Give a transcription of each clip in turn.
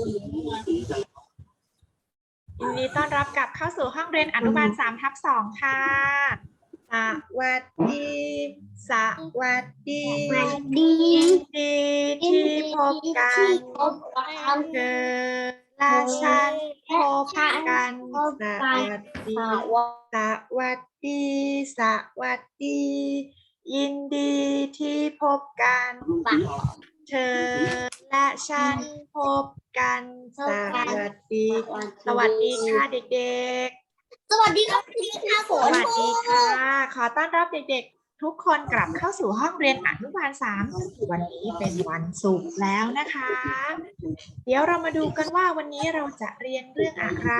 ยินดีต้อนรับกลับเข้าสู่ห้องเรียนอนุบาลสามทับสองค่ะสวัสดีสวัสดีดียินดีที่พบกันเธอและฉันพบกันสวัสดีสวัสดีสวัสดี ยินดีที่พบกัน เธอและฉันพบกันสวัสดี สวัสดีค่ะเด็กสวัสดีครับพี่ค่ะฝๆ สนวัสดีค่ะ ขอต้อนรับเด็กๆ ทุกคนกลับเข้าสู่ห้องเรียนอนุบาลสามวันนี้เป็นวันศุกร์แล้วนะคะ เดี๋ยวเรามาดูกันว่าวันนี้เราจะเรียนเรื่องอะไร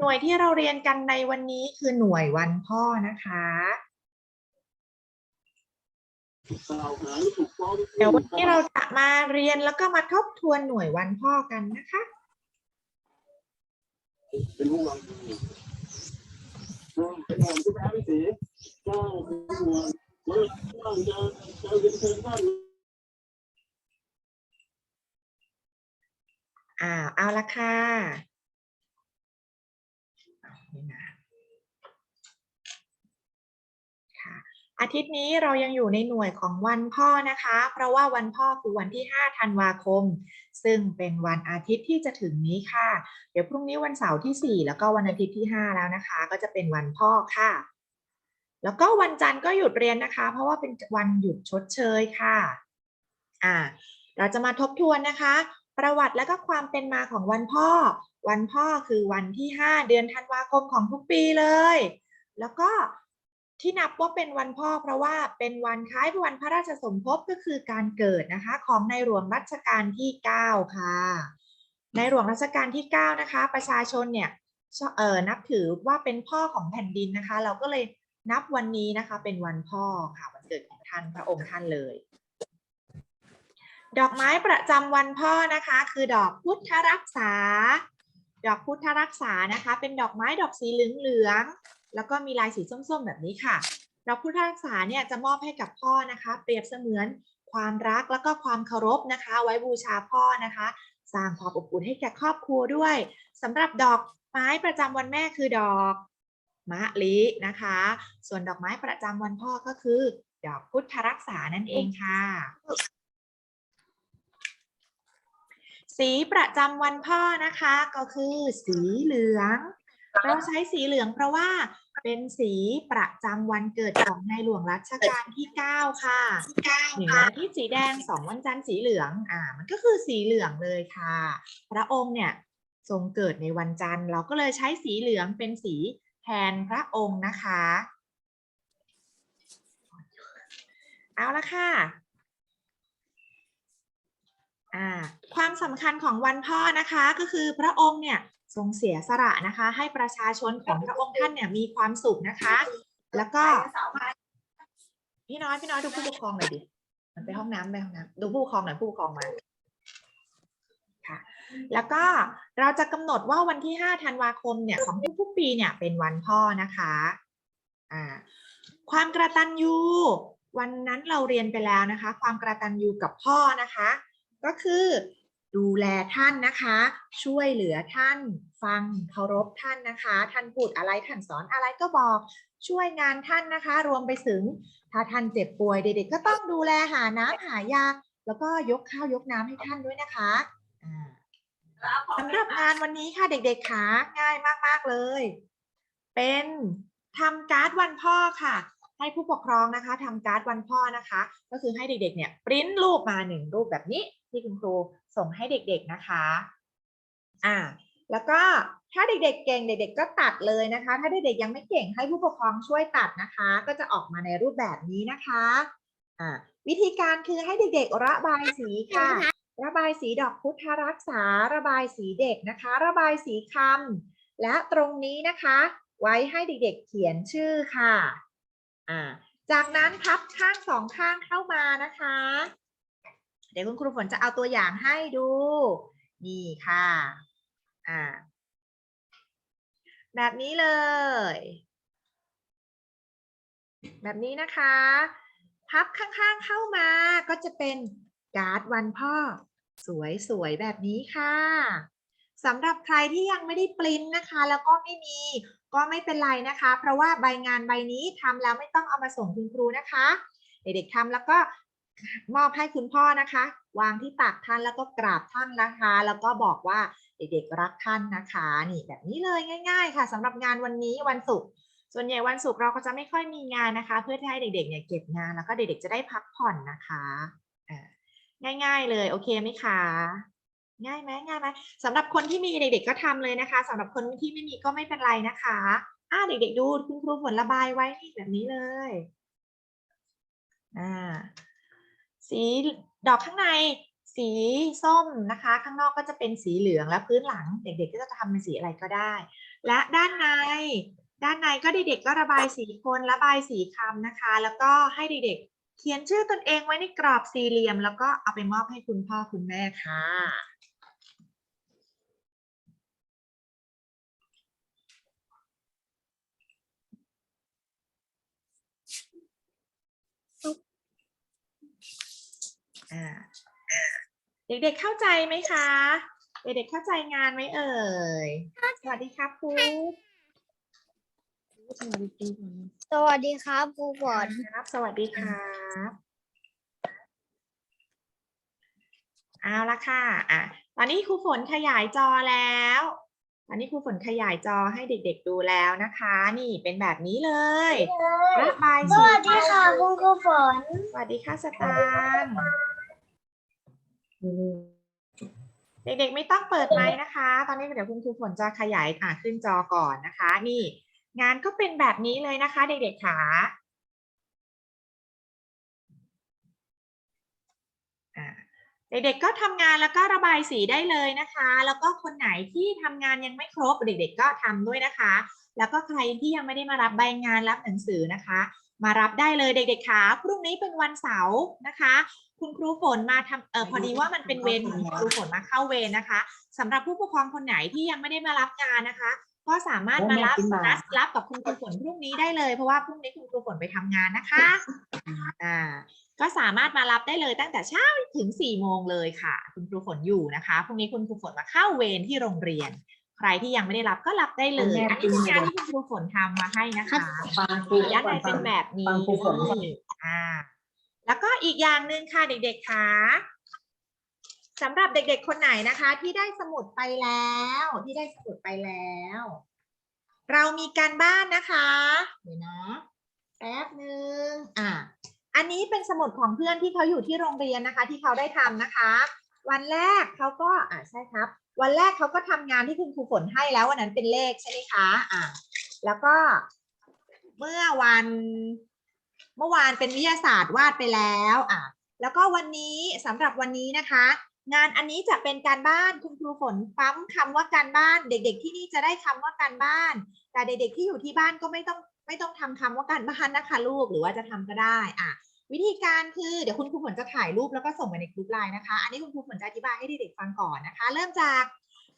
หน่วยที่เราเรียนกันในวันนี้คือหน่วยวันพ่อนะคะ เดี๋ยววันนี้เราจะมาเรียนแล้วก็มาทบทวนหน่วยวันพ่อกันนะคะเป็นห่วงเป็นห่วงทุกท่านสิก็เป็นห่วงว่าเราจะจะเรียนเชิญท่านอ่าเอาละค่ะเอานี่นะค่ะ อาทิตย์นี้เรายังอยู่ในหน่วยของวันพ่อนะคะ เพราะว่าวันพ่อคือวันที่ 5 ธันวาคม ซึ่งเป็นวันอาทิตย์ที่จะถึงนี้ค่ะ เดี๋ยวพรุ่งนี้วันเสาร์ที่ 4 แล้วก็วันอาทิตย์ที่ 5 แล้วนะคะ ก็จะเป็นวันพ่อค่ะ แล้วก็วันจันทร์ก็หยุดเรียนนะคะ เพราะว่าเป็นวันหยุดชดเชยค่ะ อ่า เราจะมาทบทวนนะคะ ประวัติและก็ความเป็นมาของวันพ่อ วันพ่อคือวันที่ 5 เดือนธันวาคมของทุกปีเลย แล้วก็ ที่นับว่าเป็นวันพ่อเพราะว่าเป็นวันคล้ายวันพระราชสมภพก็คือการเกิดนะคะของในหลวงรัชกาลที่ 9 ค่ะ ในหลวงรัชกาลที่ 9 นะคะ ประชาชนเนี่ยเออนับถือว่าเป็นพ่อของแผ่นดินนะคะ เราก็เลยนับวันนี้นะคะ เป็นวันพ่อค่ะวันเกิดของท่านพระองค์ท่านเลย ดอกไม้ประจำวันพ่อนะคะ คือดอกพุทธรักษา ดอกพุทธรักษานะคะ เป็นดอกไม้ดอกสีเหลืองๆ แล้วก็มีลายสีส้มๆ แบบนี้ค่ะดอกพุทธรักษาเนี่ยจะมอบให้กับพ่อนะคะ เปรียบเสมือนความรักแล้วก็ความเคารพนะคะ ไว้บูชาพ่อนะคะ สร้างความอบอุ่นให้แก่ครอบครัวด้วยสำหรับดอกไม้ประจำวันแม่คือดอกมะลินะคะ ส่วนดอกไม้ประจำวันพ่อก็คือ ดอกพุทธรักษานั่นเองค่ะ สีประจำวันพ่อนะคะก็คือสีเหลือง เราใช้สีเหลืองเพราะว่าเป็นสีประจำวันเกิดของในหลวงรัชกาลที่ 9 ค่ะหนึ่งวันที่สีแดงสองวันจันทร์สีเหลืองอ่ามันก็คือสีเหลืองเลยค่ะ พระองค์เนี่ยทรงเกิดในวันจันทร์ เราก็เลยใช้สีเหลืองเป็นสีแทนพระองค์นะคะ เอาละค่ะ ความสำคัญของวันพ่อนะคะก็คือพระองค์เนี่ยทรงเสียสละนะคะ ให้ประชาชนของพระองค์ท่านเนี่ยมีความสุขนะคะ แล้วก็พี่น้อยพี่น้อยดูผู้ปกครองหน่อยดิมันไปห้องน้ำไปห้องน้ำดูผู้ปกครองหน่อยผู้ปกครองมาค่ะ แล้วก็เราจะกำหนดว่าวันที่ 5 ธันวาคมเนี่ยของทุกปีเนี่ยเป็นวันพ่อนะคะอ่าความกระตันยูวันนั้นเราเรียนไปแล้วนะคะ ความกระตันยูกับพ่อนะคะ ก็คือดูแลท่านนะคะ ช่วยเหลือท่าน ฟังเคารพท่านนะคะ ท่านพูดอะไรท่านสอนอะไรก็บอกช่วยงานท่านนะคะ รวมไปถึง ถ้าท่านเจ็บป่วยเด็กๆก็ต้องดูแลหาน้ำหายา แล้วก็ยกข้าวยกน้ำให้ท่านด้วยนะคะสำหรับงานวันนี้ค่ะเด็กๆค่ะง่ายมากๆเลย เป็นทำการ์ดวันพ่อค่ะ ให้ผู้ปกครองนะคะทำการ์ดวันพ่อนะคะ ก็คือให้เด็กๆเนี่ยปริ้นรูปมาหนึ่งรูปแบบนี้ที่คุณครูส่งให้เด็กๆนะคะอ่าแล้วก็ถ้าเด็กๆเก่งเด็ก ๆ ก็ตัดเลยนะคะ ถ้าเด็กๆยังไม่เก่งให้ผู้ปกครองช่วยตัดนะคะ ก็จะออกมาในรูปแบบนี้นะคะอ่าวิธีการคือให้เด็กๆ ระบายสีค่ะ ระบายสีดอกพุทธรักษา ระบายสีเด็กนะคะ ระบายสีคำและตรงนี้นะคะ ไว้ให้เด็กๆเขียนชื่อค่ะ อ่า จากนั้นพับข้างสองข้างเข้ามานะคะ เดี๋ยวคุณครูฝนจะเอาตัวอย่างให้ดู นี่ค่ะ อ่า แบบนี้เลย แบบนี้นะคะ พับข้างๆเข้ามาก็จะเป็นการ์ดวันพ่อ สวยๆแบบนี้ค่ะสำหรับใครที่ยังไม่ได้ปริ้นนะคะ แล้วก็ไม่มี ก็ไม่เป็นไรนะคะ เพราะว่าใบงานใบนี้ทำแล้วไม่ต้องเอามาส่งคุณครูนะคะ เด็กๆทำแล้วก็มอบให้คุณพ่อนะคะ วางที่ตักท่านแล้วก็กราบท่านนะคะ แล้วก็บอกว่าเด็กๆรักท่านนะคะ นี่แบบนี้เลยง่าย ๆ ค่ะสำหรับงานวันนี้วันศุกร์ส่วนใหญ่วันศุกร์เราก็จะไม่ค่อยมีงานนะคะ เพื่อที่ให้เด็กๆเนี่ยเก็บงานแล้วก็เด็กๆจะได้พักผ่อนนะคะง่ายๆเลยโอเคไหมคะ ง่ายไหมง่ายไหมสำหรับคนที่มีเด็กๆก็ทำเลยนะคะสำหรับคนที่ไม่มีก็ไม่เป็นไรนะคะอ่าเด็กๆดูคุณครูฝนระบายไว้นี่แบบนี้เลยอ่าสีดอกข้างในสีส้มนะคะ ข้างนอกก็จะเป็นสีเหลืองและพื้นหลัง เด็กๆก็จะทำเป็นสีอะไรก็ได้ และด้านใน ด้านในก็เด็กๆก็ระบายสีคนระบายสีคำนะคะ แล้วก็ให้เด็กๆเขียนชื่อตนเองไว้ในกรอบสี่เหลี่ยม แล้วก็เอาไปมอบให้คุณพ่อคุณแม่ค่ะ เด็กๆเข้าใจไหมคะ เด็กๆเข้าใจงานไหมเอ่ย สวัสดีครับครูสวัสดีครูสวัสดีครับครูฝนครับ สวัสดีครับเอาละค่ะอะ ตอนนี้ครูฝนขยายจอแล้วตอนนี้ครูฝนขยายจอให้เด็ก ๆ ดูแล้วนะคะ นี่เป็นแบบนี้เลยระบายสสีวัสดีค่ะคุณครูฝน สวัสดีค่ะสตางค์ เด็กๆไม่ต้องเปิดไมค์นะคะ ตอนนี้เดี๋ยวคุณครูฝนจะขยายอ่าขึ้นจอก่อนนะคะ นี่ งานก็เป็นแบบนี้เลยนะคะ เด็กๆค่ะอ่าเด็กๆก็ทำงานแล้วก็ระบายสีได้เลยนะคะ แล้วก็คนไหนที่ทำงานยังไม่ครบ เด็กๆก็ทำด้วยนะคะ แล้วก็ใครที่ยังไม่ได้มารับใบงานรับหนังสือนะคะ มารับได้เลยเด็กๆค่ะพรุ่งนี้เป็นวันเสาร์นะคะ คุณครูฝนมาทำเออพอดีว่ามันเป็นเวรของคุณครูฝนมาเข้าเวรนะคะสำหรับผู้ปกครองคนไหนที่ยังไม่ได้มารับงานนะคะ ก็สามารถมารับนัดรับกับคุณครูฝนพรุ่งนี้ได้เลย เพราะว่าพรุ่งนี้คุณครูฝนไปทำงานนะคะอ่าก็สามารถมารับได้เลยตั้งแต่เช้าถึง4โมงเลยค่ะ คุณครูฝนอยู่นะคะพรุ่งนี้คุณครูฝนมาเข้าเวรที่โรงเรียน ใครที่ยังไม่ได้รับก็รับได้เลยอันนี้คืองานที่คุณครูฝนทำมาให้นะคะฟังครูด้านในเป็นแบบนี้ฟังครูฝนก่อนอ่า แล้วก็อีกอย่างหนึ่งค่ะเด็กๆคะสำหรับเด็กๆคนไหนนะคะ ที่ได้สมุดไปแล้ว ที่ได้สมุดไปแล้ว เรามีการบ้านนะคะเดี๋ยวนะแป๊บหนึ่งอ่าอันนี้เป็นสมุดของเพื่อนที่เขาอยู่ที่โรงเรียนนะคะ ที่เขาได้ทำนะคะ วันแรกเขาก็อ่าใช่ครับ วันแรกเขาก็ทำงานที่คุณครูฝนให้แล้ววันนั้นเป็นเลขใช่ไหมคะอ่าแล้วก็เมื่อวัน เมื่อวานเป็นวิทยาศาสตร์วาดไปแล้วอะแล้วก็วันนี้สำหรับวันนี้นะคะ งานอันนี้จะเป็นการบ้านคุณครูฝนปั๊มคำว่าการบ้าน เด็กๆ ที่นี่จะได้คำว่าการบ้าน แต่เด็กๆ ที่อยู่ที่บ้านก็ไม่ต้องไม่ต้องทำคำว่าการบ้านนะคะลูกหรือว่าจะทำก็ได้อะวิธีการคือเดี๋ยวคุณครูฝนจะถ่ายรูปแล้วก็ส่งไปในกลุ่มไลน์นะคะ อันนี้คุณครูฝนจะอธิบายให้เด็กๆฟังก่อนนะคะ เริ่มจาก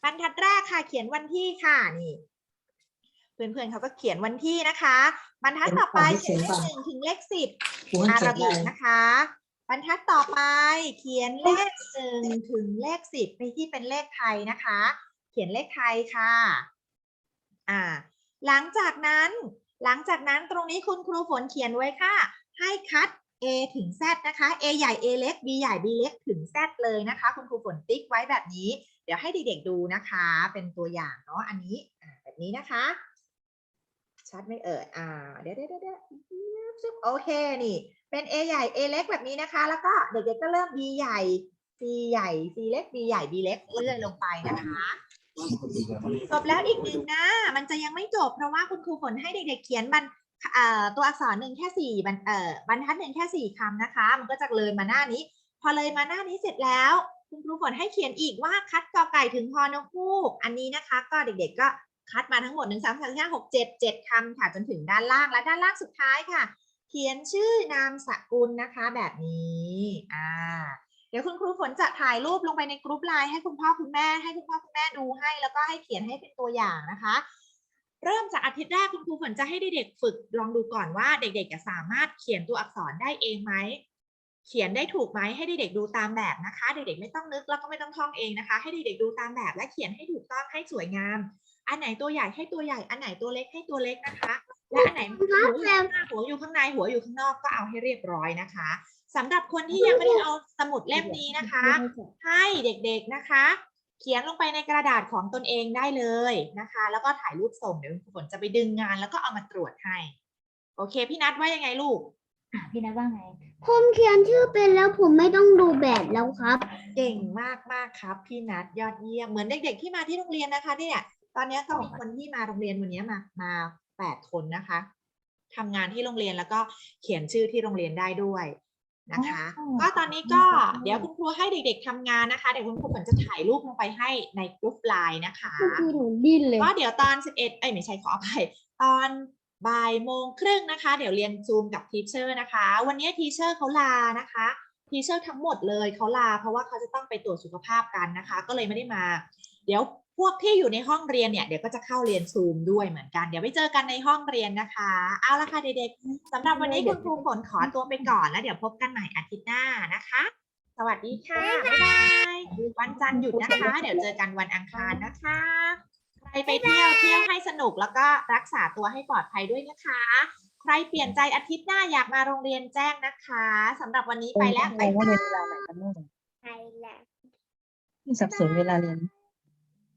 บรรทัดแรกค่ะเขียนวันที่ค่ะนี่ เพื่อนๆเขาก็เขียนวันที่นะคะ บรรทัดต่อไปเขียนเลขหนึ่งถึงเลขสิบครูให้อาเขียระนบุเลยนะคะ บรรทัดต่อไปเขียนเลขหนึ่งถึงเลขสิบไปที่เป็นเลขไทยนะคะ เขียนเลขไทยค่ะ อ่า หลังจากนั้น หลังจากนั้นตรงนี้คุณครูฝนเขียนไว้ค่ะ ให้คัด A ถึง Z นะคะ A ใหญ่ A เล็ก B ใหญ่ B เล็กถึง Z เลยนะคะ คุณครูฝนติ๊กไว้แบบนี้ เดี๋ยวให้เด็กๆดูนะคะ เป็นตัวอย่างเนาะ อันนี้อ่าแบบนี้นะคะ ชัดไม่เอ่ยอ่าเดี๋ยวเดี๋ยวเดี๋ยวเดะซึบโอเคนี่ เป็น A ใหญ่ A เล็กแบบนี้นะคะ แล้วก็เด็กๆก็เริ่ม B ใหญ่ C ใหญ่ C เล็ก B ใหญ่ B เล็กเลื่อนลงไปนะคะจบแล้วอีกหนึ่งน้ามันจะยังไม่จบเพราะว่าคุณครูฝนให้เด็กๆเขียนบรรตัวอักษรหนึ่งแค่สี่บรรบรรทัดหนึ่งแค่สี่คำนะคะ มันก็จะเลยมาหน้านี้ พอเลยมาหน้านี้เสร็จแล้ว คุณครูฝนให้เขียนอีกว่าคัดกอไก่ถึงพอนกฮูกอันนี้นะคะ ก็เด็กๆก็ คัดมาทั้งหมดหนึ่งสามสี่ห้าหกเจ็ดเจ็ดคำค่ะจนถึงด้านล่างและด้านล่างสุดท้ายค่ะ เขียนชื่อนามสกุลนะคะแบบนี้อ่าเดี๋ยวคุณครูฝนจะถ่ายรูปลงไปในกรุ๊ปไลน์ให้คุณพ่อคุณแม่ให้คุณพ่อคุณแม่ดูให้ แล้วก็ให้เขียนให้เป็นตัวอย่างนะคะ เริ่มจากอาทิตย์แรกคุณครูฝนจะให้เด็กๆฝึกลองดูก่อนว่าเด็กๆจะสามารถเขียนตัวอักษรได้เองไหมเขียนได้ถูกไหมให้เด็กๆดูตามแบบนะคะ เด็กๆไม่ต้องนึกแล้วก็ไม่ต้องท่องเองนะคะ ให้เด็กๆดูตามแบบและเขียนให้ถูกต้องให้สวยงาม อันไหนตัวใหญ่ให้ตัวใหญ่ อันไหนตัวเล็กให้ตัวเล็กนะคะ และอันไหนหัวอยู่ข้างหน้าหัวอยู่ข้างในหัวอยู่ข้างนอกก็เอาให้เรียบร้อยนะคะสำหรับคนที่ยังไม่ได้เอาสมุดเล่มนี้นะคะ ให้เด็กๆนะคะ เขียนลงไปในกระดาษของตนเองได้เลยนะคะ แล้วก็ถ่ายรูปส่งเดี๋ยวคุณฝนจะไปดึงงานแล้วก็เอามาตรวจให้ โอเค พี่นัทว่ายังไงลูกอะพี่นัทว่าไง ผมเขียนชื่อเป็นแล้วผมไม่ต้องดูแบบแล้วครับ เก่งมากมากๆครับ พี่นัทยอดเยี่ยมเหมือนเด็กๆที่มาที่โรงเรียนนะคะเนี่ย ตอนนี้ก็มีคนที่มาโรงเรียนวันนี้มามาแปดคนนะคะทำงานที่โรงเรียนแล้วก็เขียนชื่อที่โรงเรียนได้ด้วยนะคะอ๋อก็ตอนนี้ก็เดี๋ยวคุณครูให้เด็ก ๆทำงานนะคะเดี๋ยวคุณครูฝนจะถ่ายรูปลงไปให้ในกลุ่มไลน์นะคะก็คือหนูดิ้นเลยก็เดี๋ยวตอน11เอ้ยไม่ใช่ขออภัยตอนบ่ายโมงครึ่งนะคะ เดี๋ยวเรียนซูมกับทีเชอร์นะคะ วันนี้ทีเชอร์เขาลานะคะทีเชอร์ทั้งหมดเลยเขาลาเพราะว่าเขาจะต้องไปตรวจสุขภาพกันนะคะ ก็เลยไม่ได้มา เดี๋ยว พวกที่อยู่ในห้องเรียนเนี่ยเดี๋ยวก็จะเข้าเรียนซูมด้วยเหมือนกัน เดี๋ยวไปเจอกันในห้องเรียนนะคะ เอาละค่ะเด็กๆสำหรับวันนี้คุณครูฝนขอตัวไปก่อน แล้วเดี๋ยวพบกันใหม่อาทิตย์หน้านะคะ สวัสดีค่ะ บ๊ายบายวันจันทร์หยุดนะคะ เดี๋ยวเจอกันวันอังคารนะคะ ใครไปเที่ยวเที่ยวให้สนุกแล้วก็รักษาตัวให้ปลอดภัยด้วยนะคะ ใครเปลี่ยนใจอาทิตย์หน้าอยากมาโรงเรียนแจ้งนะคะสำหรับวันนี้ไปแล้วงบ๊ายงว่าบายเรียนเวลาไหนกันแน่เลยใช่แล้วสับสนเวลาเรียน